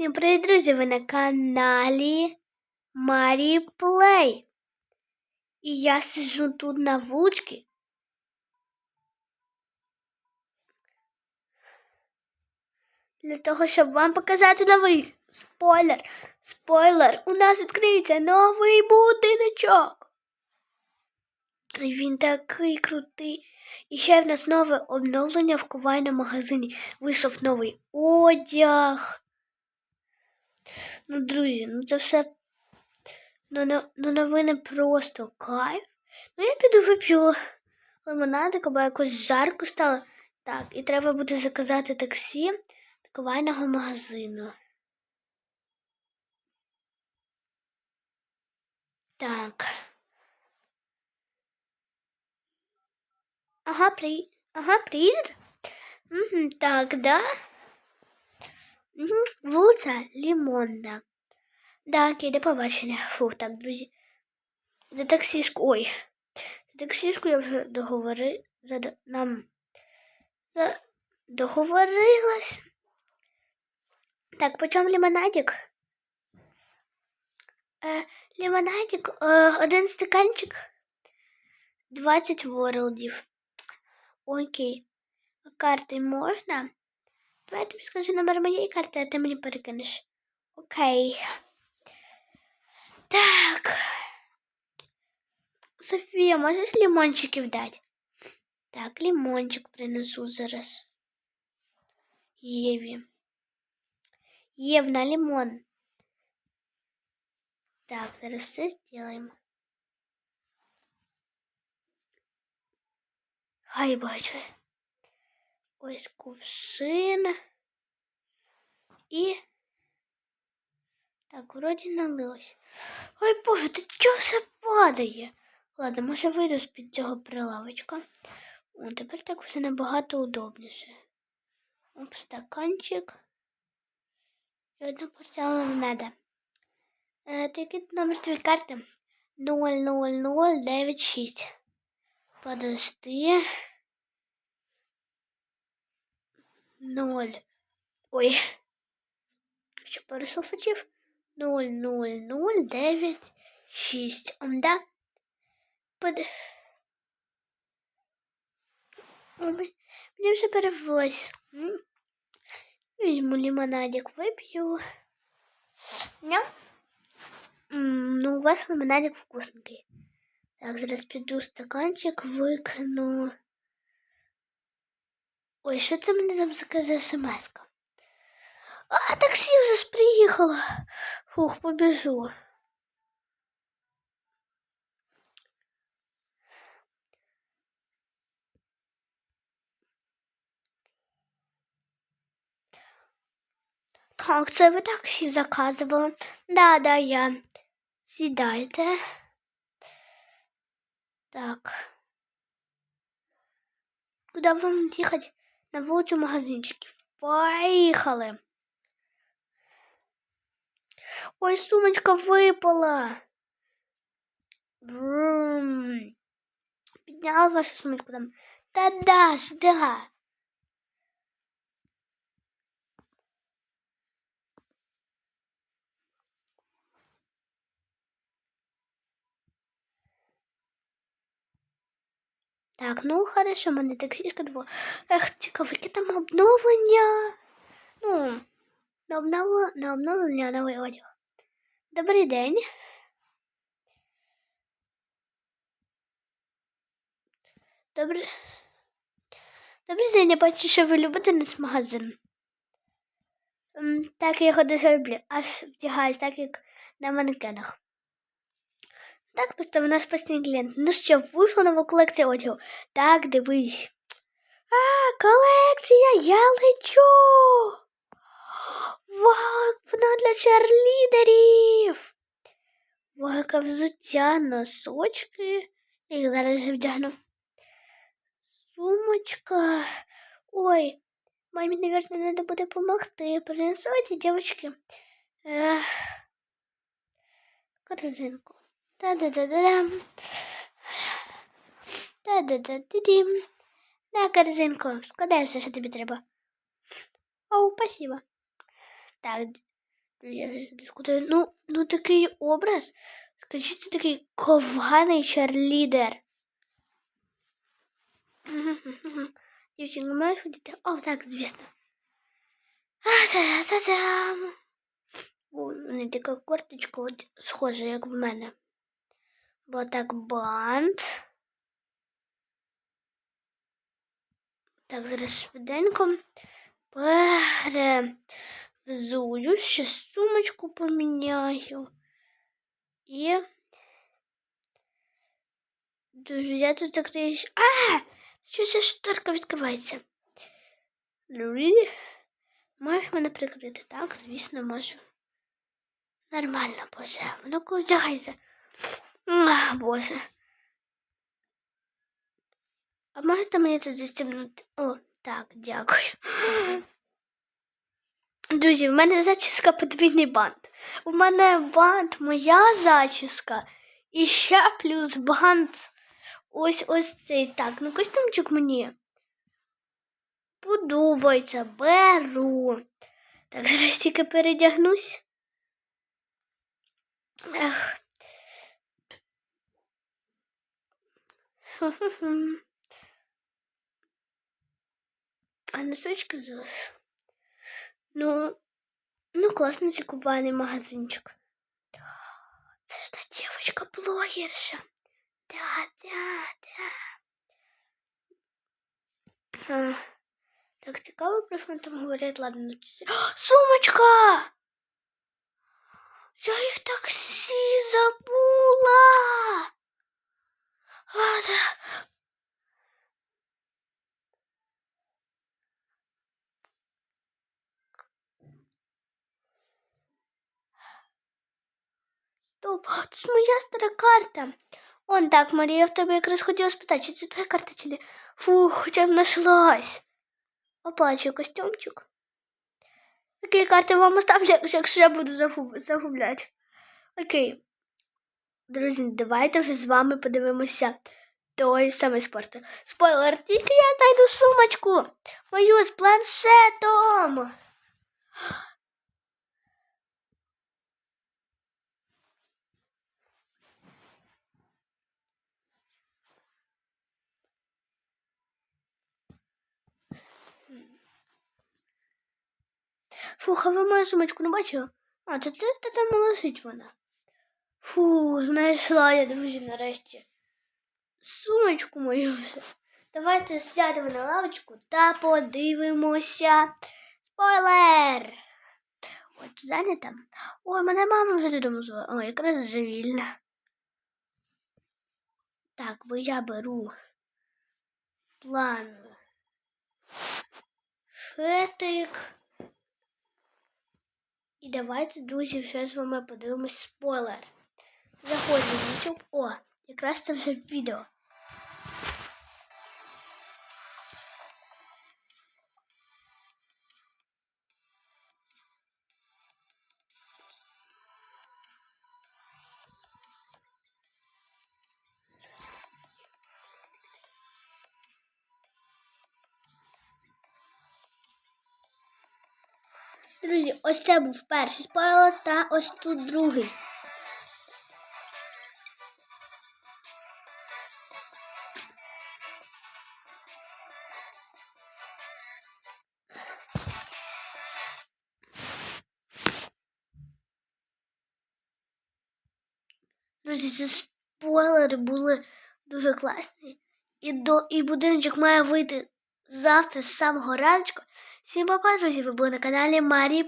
Всім привіт, друзі! Ви на каналі Марі Плей. І я сиджу тут на вуличці. Для того, щоб вам показати новий спойлер. Спойлер! У нас відкриється новий будиночок. Він такий крутий. І ще в нас нове обновлення в ковальному магазині. Вийшов новий одяг. Ну, друзі, ну це все. Ну, ну, новини просто кайф. Ну, я піду вип'ю лимонадик, бо якось жарко стало. Так, і треба буде заказати таксі ковального магазину. Так. Ага, при... Ага, приїзд? Угу, так, да? Угу. Вулиця Лімонна. Да, окей, до побачення. Фух, так, друзі. За таксішку. Ой. За таксішку я вже договори... За... Нам... За... Договорилась. Так, по чому лимонадик? Е, лимонадик, е, один стаканчик, 20 ворлдів. Окей. Карти можна? Давай я тобі скажу номер моєї карти, а ти мені перекинеш. Окей. Так. Софія, можеш лимончиків дати? Так, лимончик принесу зараз. Єві. Єв на лимон. Так, зараз все зробимо. Хай бачу. Ось кувшин. І так, вроді налилось. Ой боже, ти чого все падає? Ладно, може вийду з-під цього прилавочка. О, тепер так все набагато удобніше. Оп, стаканчик. І одна порція лимонада. Е, Такий номер твоєї карти 00096. Подожди. Ноль. Ой. Ще пару слухачів. 00096. Ом, да? Под... Ой, Мені вже перевелось. М. Візьму лимонадик, вип'ю. Ням. М, Ну, у вас лимонадик вкусненький. Так, зараз піду стаканчик викину. Ой, що це мені там за смс -ка? А, таксі вже ж приїхало. Фух, побіжу. Так, це ви таксі заказували? Да, да, я. Сідайте. Так. Куда вам їхати? На вулицю магазинчиків. Поїхали. Ой, сумочка випала. Врум. Підняла вашу сумочку там. Та да да. Так, ну хорошо, мене таксішка двох. Ех, цікаво, яке там обновлення. Ну, на обновлення, на обновлення новий одяг. Добрий день. Добрий. Добрий день, я бачу, що ви любите наш магазин. Так, я його дуже люблю. Аж вдягаюсь, так як на манекенах. Так, просто в нас постійний клієнт. Ну що, вийшла нова колекція одягу. Так, дивись. А, колекція, я лечу. Вау, вона для черлідерів. Вау, яке взуття, носочки. Я їх зараз вже вдягну. Сумочка. Ой, мамі, наверное, надо буде допомогти. Принесу ці дівчатки. Корзинку. Та-да-да-да-дам. Та-да-да-дим. На корзинку. Складай все, що тобі треба. О, спасибо. Так. Ну, ну такий образ. Скажіть, це такий кований черлідер. Дівчинка, маєш ходити? О, так, звісно. Та-та-та-дам. О, не така корточка от схожа, як в мене. Бо так бант. Так, зараз швиденько перевзую, ще сумочку поміняю. І. Я тут закриюсь. А! Що ця шторка відкривається? Люлі, можеш мене прикрити? Так, звісно, можу. Нормально, боже. Воно коли вдягається. Ах, боже. А можете мені тут застібнути? О, так, дякую. Друзі, в мене зачіска подвійний бант. У мене бант, моя зачіска. І ще плюс бант. Ось ось цей. Так, ну костюмчик мені подобається. Беру. Так, зараз тільки передягнусь. Ех. А носочки залишу. Ну, ну класний цікувальний магазинчик. Це ж та дівчинка блогерша. Да, да, да. А, так цікаво, про що там говорять, ладно. Ну, О, сумочка! Я її в таксі забула. Ладно. Стоп, це моя стара карта. Он так, Марія, я в тебе якраз хотіла спитати, чи це твоя карта, чи не. Фух, хоча б нашлась. Оплачую костюмчик. Окей, карти вам оставлю, якщо я буду загуб- загубляти. Окей. Друзі, давайте вже з вами подивимося той самий спорт. Спойлер, тільки я знайду сумочку. Мою з планшетом. Фух, а ви мою сумочку не бачили? А, це там лежить вона. Фу, знайшла я, друзі, нарешті. Сумочку мою. Давайте сядемо на лавочку та подивимося. Спойлер! От зайнята. Ой, мене мама вже додому звала. Ой, якраз вже вільна. Так, бо я беру план. Фетик. І давайте, друзі, вже з вами подивимось спойлер. Заходимо в YouTube. О, якраз це вже відео. Друзі, ось це був перший спойлер та ось тут другий. Друзі, ці спойлери були дуже класні. І, до, і будиночок має вийти завтра з самого раночку. Всім па-па, друзі, ви були на каналі Марі